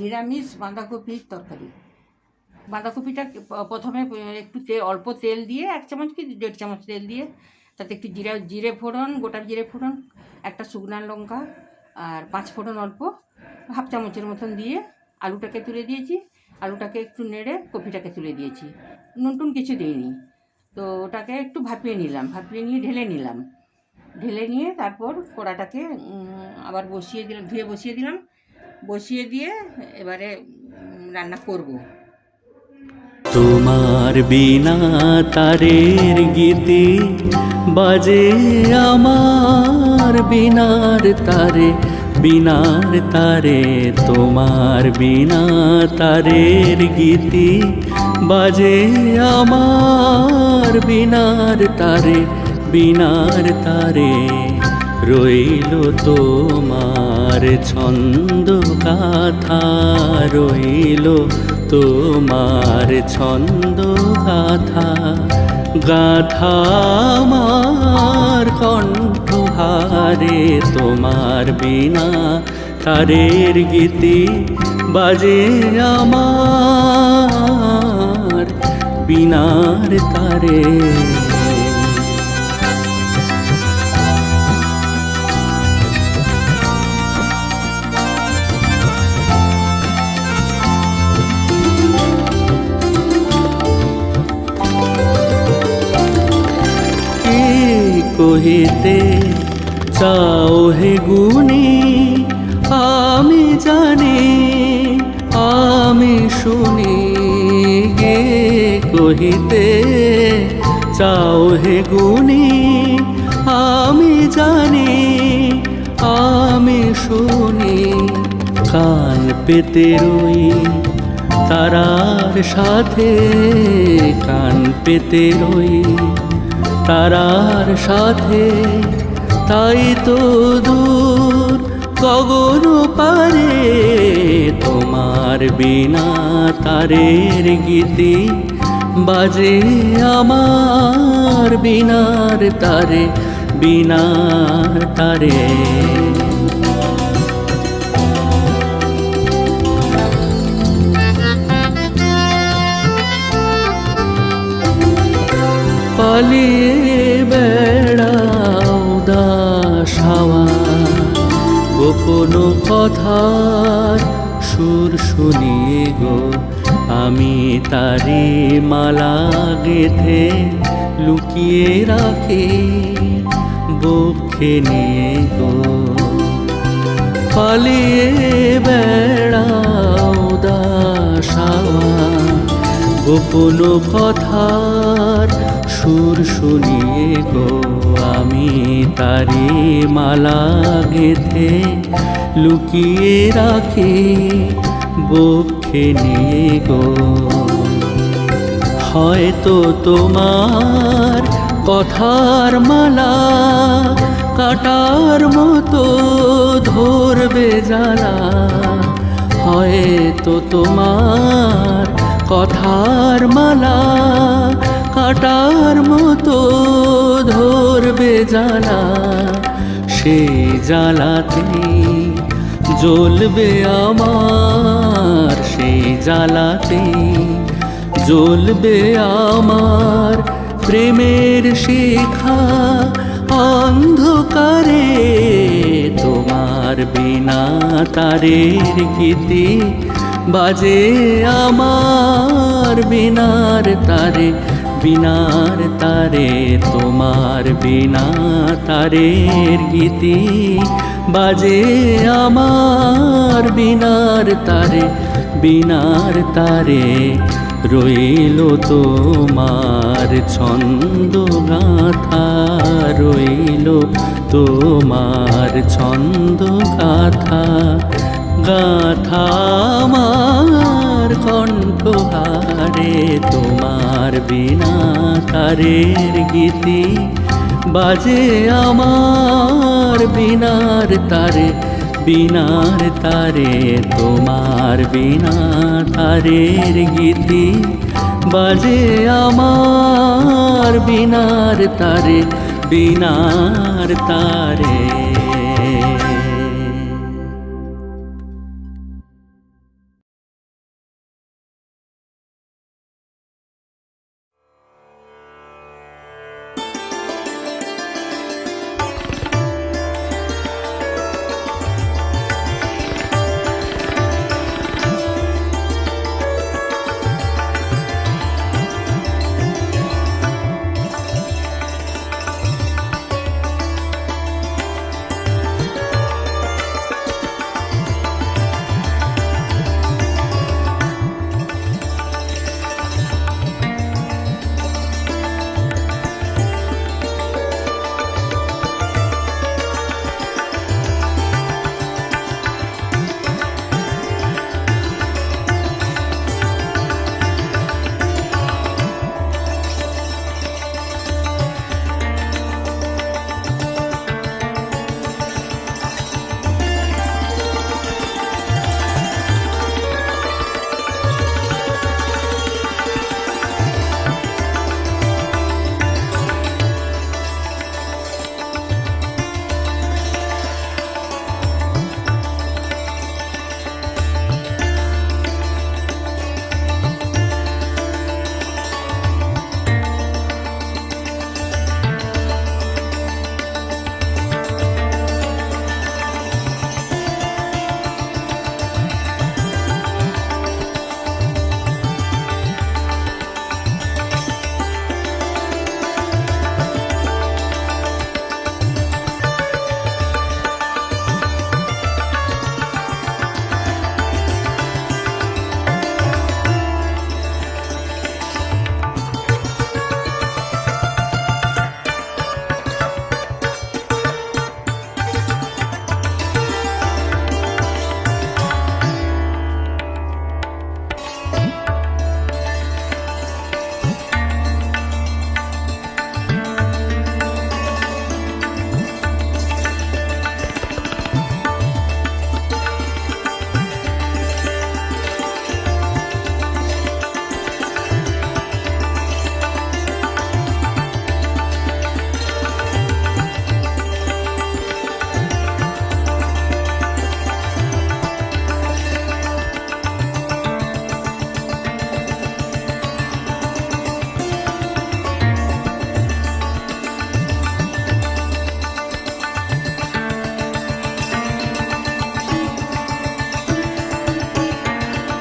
নিরামিষ বাঁধাকপির তরকারি। বাঁধাকপিটা প্রথমে একটু তেল অল্প তেল দিয়ে, এক চামচ কি দেড় চামচ তেল দিয়ে, তাতে একটু জিরা, জিরে ফোড়ন, গোটা জিরে ফোড়ন, একটা শুকনো লঙ্কা, আর পাঁচ ফোড়ন অল্প, হাফ চামচের মতন দিয়ে আলুটাকে তুলে দিয়েছি। আলুটাকে একটু নেড়ে কপিটাকে তুলে দিয়েছি। নুন টুন কিছু দিইনি। তো ওটাকে একটু ভাপিয়ে নিলাম, ভাপিয়ে নিয়ে ঢেলে নিলাম। ঢেলে নিয়ে তারপর কড়াটাকে আবার বসিয়ে দিলাম, ধুয়ে বসিয়ে দিলাম। বসিয়ে দিয়ে এবারে রান্না করব। তোমার বিনা তারের গীতি বাজে আমার বিনার তারে বিনার তারে, তোমার বিনা তারের গীতি বাজে আমার বিনার তারে বিনার তারে রইল তোমার ছন্দ গাথা রইল, তোমার ছন্দ গাথা। গাথা আমার কণ্ঠহারে তোমার বিনা, তারের গীতি বাজে আমার। বিনার তারে কহিতে, চাও হে গুণী, আমি জানি, আমি শুনি গে কহিতে, চাও হে গুণী, আমি জানি, আমি শুনি। কান পেতে রই তারার সাথে, কান পেতে রই তারার সাথে, তাই তো দূর গগন পারে। তোমার বিনা তারের গীতি বাজে আমার বিনার তারে বিনার তারে। পালিয়ে গোপন কথার সুর শুনিয়ে গো। আমি তারি মালা গেথে লুকিয়ে রাখি, বক্ষে নিয়ে গো। পালিয়ে বেড়াও দাসাওয়া গোপন কথার সুর শুনিয়ে গো, আমি তারি মালা গেথে লুকিয়ে রাখি বক্ষে নিয়ে গো। হয়তো তোমার কথার মালা কাটার মতো ধরবে জ্বালা। হয়তো তোমার কথার মালা কাটার মতো ধরবে জ্বালা, সেই জ্বালাতে জ্বলবে আমার, সেই জ্বালাতে জ্বলবে আমার প্রেমের শিখা অন্ধকারে, তোমার বিনা তারের গীতি বাজে আমার, বিনার তারে বিনার তারে, তোমার বিনা তারের গীতি। বাজে আমার বিনার তারে বিনার তারে রইল তোমার ছন্দ গাথা রইল তোমার ছন্দ গাথা গাথা আমার কণ্ঠহারে তোমার বিনা তারের গীতি বাজে আমার বিনার তারে বিনার তারে, তোমার বিনা তারের গীতি বাজে আমার বিনার তারে বিনার তারে।